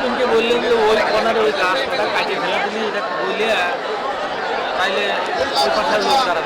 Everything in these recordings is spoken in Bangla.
পরশুদিনকে বললেন যে ওই কনার ওই গাছটা কাটিয়ে ফেলা তুমি এটা বললে তাইলে ওই কথা লোক যাবে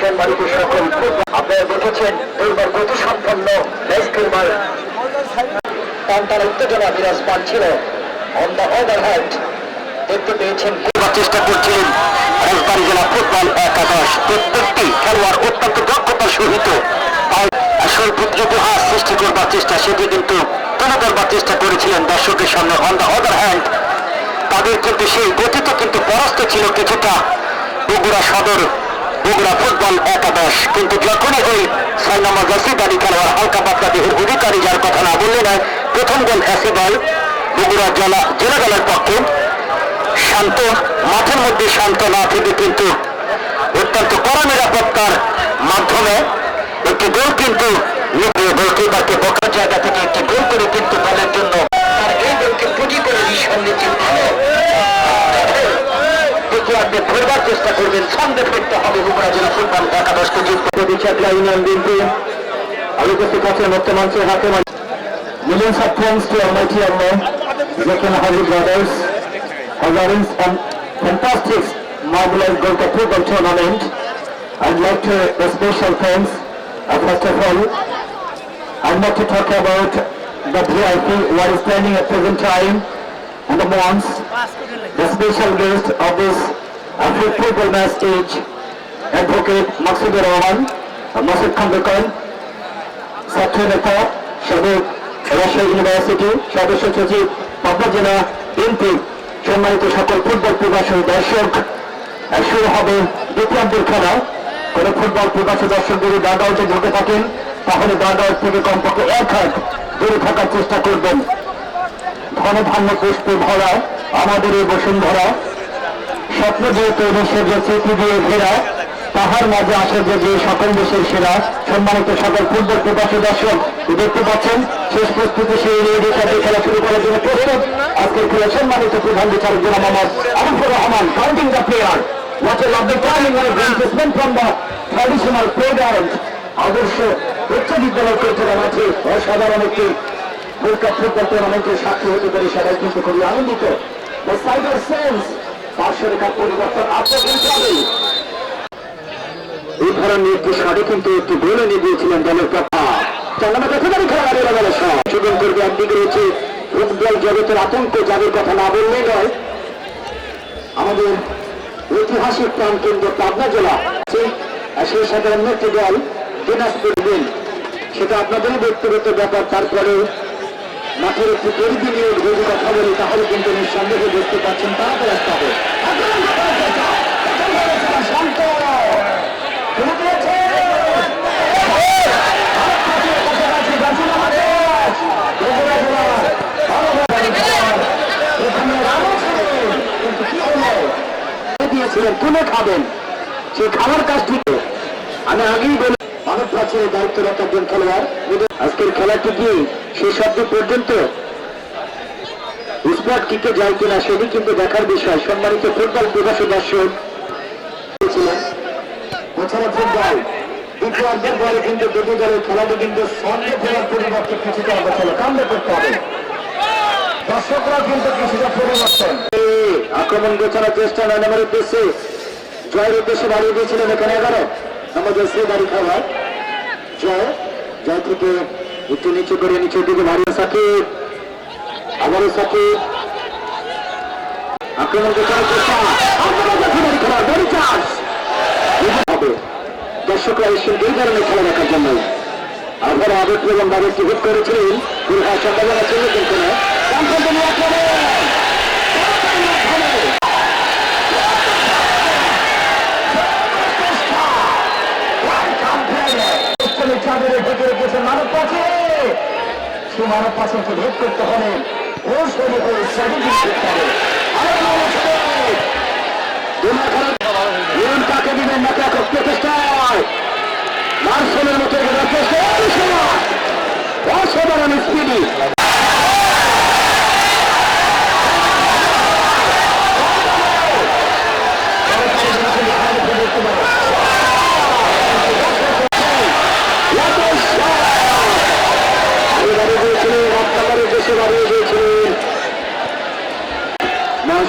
সম্মানিত সকল আপনারা দেখেছেন দুর্বার গতি সম্পন্ন ম্যাচ উত্তেজনা বিরাজমান ছিল। অন দ্য অদার হ্যান্ড দেখতে পেয়েছেন চেষ্টা করছিলেন রাজবাড়ী জেলা ফুটবল একাদশ। প্রত্যেকটি খেলোয়াড় অত্যন্ত দক্ষতার সহিত আসল উপহার সৃষ্টি করবার চেষ্টা, সেটি কিন্তু তুলে ধরবার চেষ্টা করেছিলেন দর্শকের সামনে। অন দ্য অদার হ্যান্ড তাদের কিন্তু সেই গতিতে কিন্তু পরাস্ত ছিল কিছুটা বগুড়া সদর, বগুড়া ফুটবল একাদশ। কিন্তু যখনই ওই ছয় নম্বর জাসি বাড়ি খেলোয়াড় হালকা পাতলা দেহের অধিকারী, যার কথা না বললে নয় প্রথম গোল এসি বল বগুড়া জেলা জেলা দলের পক্ষে। শান্ত, মাঠের মধ্যে শান্ত না থেকে কিন্তু অত্যন্ত কড়া নিরাপত্তার মাধ্যমে একটি গোল কিন্তু গোলকিপারকে বকার জায়গা থেকে একটি গোল করে কিন্তু দলের জন্য তার এই গোলকে পুঁজি করে আপনি চেষ্টা করবেন সন্দেহ করতে হবে একাদশকে যুক্ত বিচারলা ইউনিয়ন বিএনপি আমি উপস্থিত আছেন মুক্ত মঞ্চের হাতে Millions of thanks to Almighty Allah, Zakin Hari Brothers, for running some fantastic, marvelous Gold Cup football tournament. I'd like to a special thanks, uh, first of all, I'd like to talk about the VIP who are standing at present time on the Mons, the special guest of this African football match stage, Advocate Maksudur Rahman, uh, Masud Khandekar, ছাত্র নেতা সাবেক রাজশাহী সদস্য সচিব পাবনা জেলা বিএনপি সম্মানিত সকল ফুটবল প্রবাসী দর্শক শুরু হবে দ্বিতীয়ার্ধের খেলা। কোন ফুটবল প্রবাসী দর্শক যদি আউটে ঢুকে থাকেন, তাহলে আউট থেকে কমপক্ষে এক হাত দূরে থাকার চেষ্টা করবেন। ধন ধান্য পুষ্পে ভরা আমাদের এই বসুন্ধরা। স্বপ্ন দিয়ে তৈরি সেজে স্মৃতি দিয়ে ঘেরা। তাহার মাঝে আসে যে যে সকল দেশের সেরা, সম্মানিত সকল ফুটবল প্রবাসী দর্শক দেখতে পাচ্ছেন, শেষ প্রস্তুতি সেই দিয়ে খেলা শুরু করার জন্য প্রস্তুত আজকের খেলা সম্মানিত প্রধান বিচারক জনাব Mohammad Rahman counting the player. আদর্শ উচ্চ বিদ্যালয় কোচেরা মাঝে অসাধারণ একটি ফুটবল টুর্নামেন্টের সাক্ষী হতে পারে সবাই কিন্তু খুবই আনন্দিত The cyber sense পার্শ্বরেখার পরিবর্তন এই ধরনের একটি শটে কিন্তু একটি গোল এনে দিয়েছিলেন দলের কথা। সুযোগ করবে একদিকে রয়েছে ফুটবল জগতের আতঙ্ক, যাদের কথা না বললেই নয়। আমাদের ঐতিহাসিক প্রাণ কেন্দ্র পাবনা জেলা সেই- সাথে অন্য একটি দল, দিনাজপুর বিল। সেটা আপনাদেরই ব্যক্তিগত ব্যাপার, তারপরে মাঠের একটি পরিধি নিয়ে যদি কথা বলি, তাহলে কিন্তু নিঃসন্দেহে দেখতে পাচ্ছেন তাড়াতাড়ি আসতে হবে শান্ত শুরু করেছে। এখানে রানও ছিলেন, কিন্তু কি হলো? দিয়েছিলেন তুলে খাবেন? সেই খাবার কাজটি আমি আগেই বলি মানব প্রাচীরের দায়িত্বরত একজন খেলোয়াড় আজকের খেলাটি কি শেষ অব্দি পর্যন্ত? স্পট কিকে যায় কিনা সেটি কিন্তু দেখার বিষয়। সম্মানিত ফুটবল প্রকাশী দর্শক ছিলেন দর্শকরা কিন্তু কিছুটা পরিবর্তন। আক্রমণ গোছানোর চেষ্টা নয় নম্বরের উদ্দেশ্যে জয়ের উদ্দেশ্যে বাড়িয়ে দিয়েছিলেন এখানে এগারো। আমাদের শ্রী বাড়ি খাবার। জয় জয় থেকে একটু নিচু করে নিচের দিকে বাড়িয়ে সাকিব। আবারও সাকিব। আক্রমণ গোছানোর চেষ্টা দর্শকরা এসেছেন এই ধরনের খেলা দেখার জন্য। আবার আবেগ এবং বাবেরটি হিট করেছিলেন। কনফার্ম তোমার মানব পাশে ভেদ করতে হবে ও শরীর হয়ে স্ট্র্যাটেজি করতে হবে। নিয়ম দিবেন না একক প্রচেষ্টায় মার্শালের মতো অসাধারণ স্পিডি।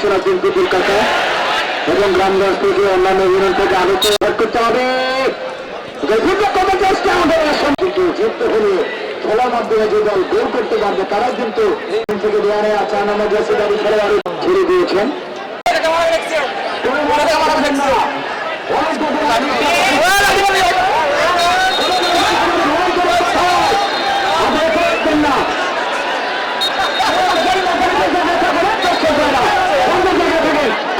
মহাসরাদ্দিন পুতুল কাকা এবং গ্রামগঞ্জ থেকে অন্যান্য ইউনিয়ন থেকে আলোচনা করতে হবে। চেষ্টা আমাদের কিন্তু জিততে হলে? খেলার মাধ্যমে যে দল গোল করতে পারবে তারা কিন্তু এখান থেকে দেওয়া নেওয়া চার নম্বর খেলোয়াড় ছেড়ে দিয়েছেন কোনো মনে রাখবেন না। অনেক দূর আপনারা করবেন না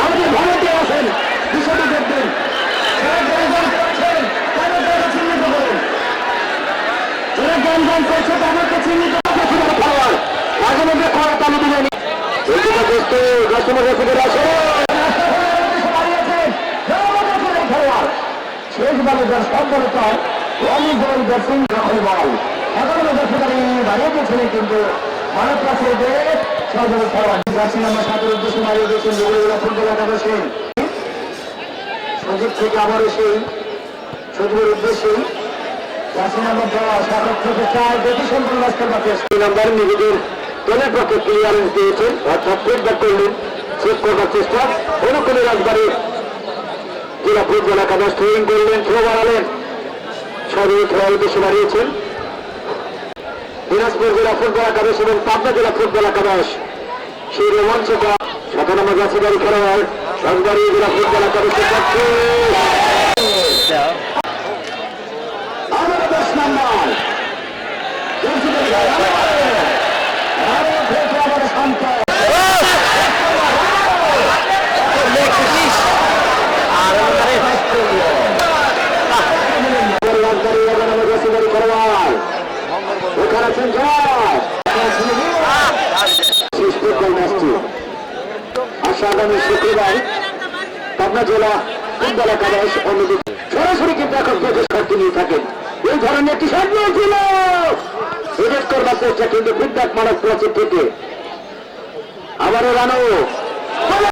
আমাদের ভারতে আছেন বিষয়টি দেখবেন যারা গ্রামগঞ্জ করছেন তাদেরকে চিহ্নিত করুন যারা গ্রামগঞ্জ করছে তাদেরকে চিহ্নিত করুন খাওয়ার মাঝে মধ্যে খাওয়ার তালু দিলেন এদিকে বস্তু কাস্টমার কাছে আসে শেষ বলে যার সম্ভবত অনেক বল দর্শন রাখল বল এখনও দর্শকারী দাঁড়িয়ে গেছিলেন কিন্তু মানব কাছে সর্বদা খেলোয়াড় নিজেদের দলের পক্ষে ক্লিয়ারেন্স দিয়েছেন অর্থাৎ ফিডব্যাক করলেন চেক করবার চেষ্টা। অনুকূলে রাজবাড়ি জেলা ফুটবল একাদশ থ্রোয়িং করলেন থ্রো বাড়ালেন সর্বোচ্চ খেলার উদ্দেশ্যে বাড়িয়েছেন। দিনাজপুর জেলা ফুটবল একাদশ এবং পাবনা জেলা ফুটবল একাদশ। সেই রোমাঞ্চকর সাত নম্বর জাসিদারি খেলোয়াড়। রাজবাড়ি জেলা ফুটবল একাদশের পক্ষে। আবারও দশ নম্বর জাসিদারি খেলোয়াড়। আরও থেকে আবার শান্ত। রাজবাড়ি এগারো নম্বর জাসিদারি খেলোয়াড়। ওখানে আছেন জয় শেষ ফুটবল ম্যাচটি আশা আগামী শুক্রবার পাবনা জেলা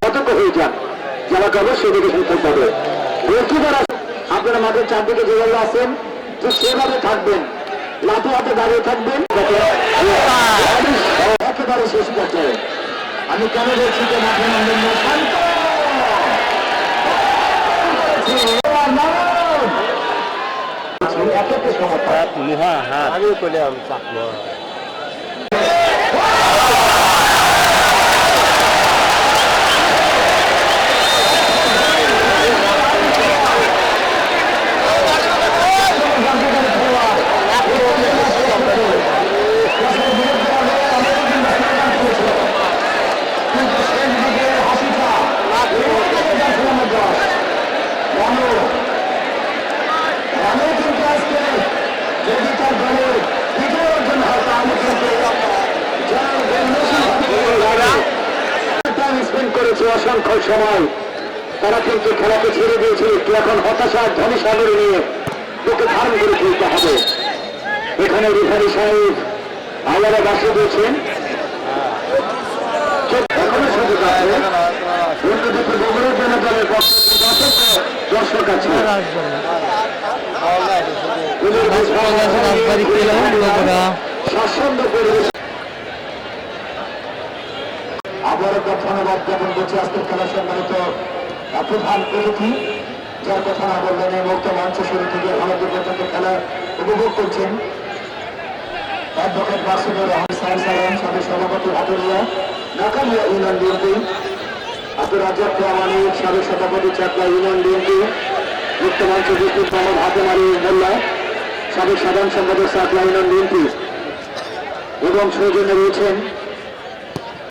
ফুটবল হয়ে যান যারা অবশ্যই দেখে আপনারা মাঠের চারদিকে যেভাবে আছেন, ঠিক সেভাবে থাকবেন। লাঠি হাতে দাঁড়িয়ে থাকবেন। একেবারে শেষ পর্যায়ে। আমি কেন বলছি যে মাঠে নামবেন না? শান্ত! এত একটু সমস্যা আমি করলাম চাকমা অসংখ্য সময় তারা কিন্তু খেলাকে ছেড়ে দিয়েছে একটু এখন হতাশা ধনী সাগরে নিয়ে দায়িত্বকে ধারণ করে তুলতে হবে। এখানে রিফারি সাহেব আল্লাহরা বাসে দিয়েছেন দর্শক আছে। স্বাচ্ছন্দ্য পরিবেশ। আবারও ধন্যবাদ জ্ঞাপন করছি আজকের খেলা সম্মানিত প্রধান অতিথি, যার কথা না বললেন এই মুক্ত মঞ্চ শুরু থেকে আমাদের পর্যন্ত খেলা উপভোগ করছেন। অ্যাডভোকেট মাসুদুর রহমান সাহেব সালাম সাবেক সভাপতি নাকালিয়া ইউনিয়ন বিএনপি আব্দুল রহমানি সাবেক সভাপতি চাকলা ইউনিয়ন বিএনপি মুক্ত মঞ্চ বিদ্যুৎ মোল্লা, সাবেক সাধারণ সম্পাদক চাকলা ইউনিয়ন বিএনপি এবং সৌজন্যে রয়েছেন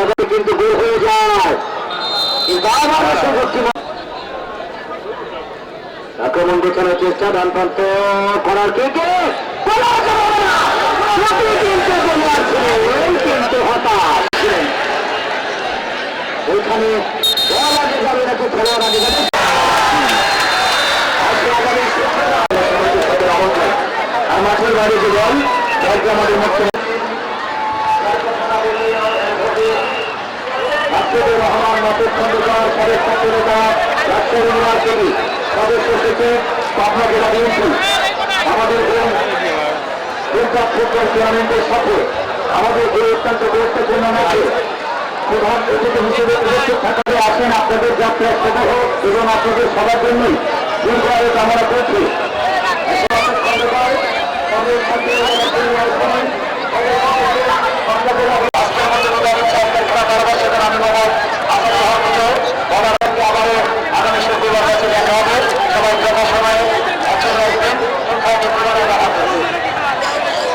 অসাধারণ কিন্তু গোল হয়ে যায়। সুযোগটি আক্রমণ গোছানোর চেষ্টা ডান প্রান্ত করার কে কে বলা যাবে কিন্তু কিন্তু হতাশ। ওইখানে যাবে নাকি খেলোয়াড় আগে যাবে? আজকে আগামী শুক্রবার সমিতির সাথে আমন্ত্রণ। আর মাঠের বাইরে যে বল বলকে আমাদের মুখ্য আব্দুর রহমান নতুন খন্দকার আমাদের দুর্গা ফুটবল আমাদের এই অত্যন্ত গুরুত্বপূর্ণ ম্যাচে প্রধান অতিথি হিসেবে আসেন আপনাদের যাত্রা শুভ হোক এবং আপনাদের সবার জন্যই দীর্ঘ আমরা করছি।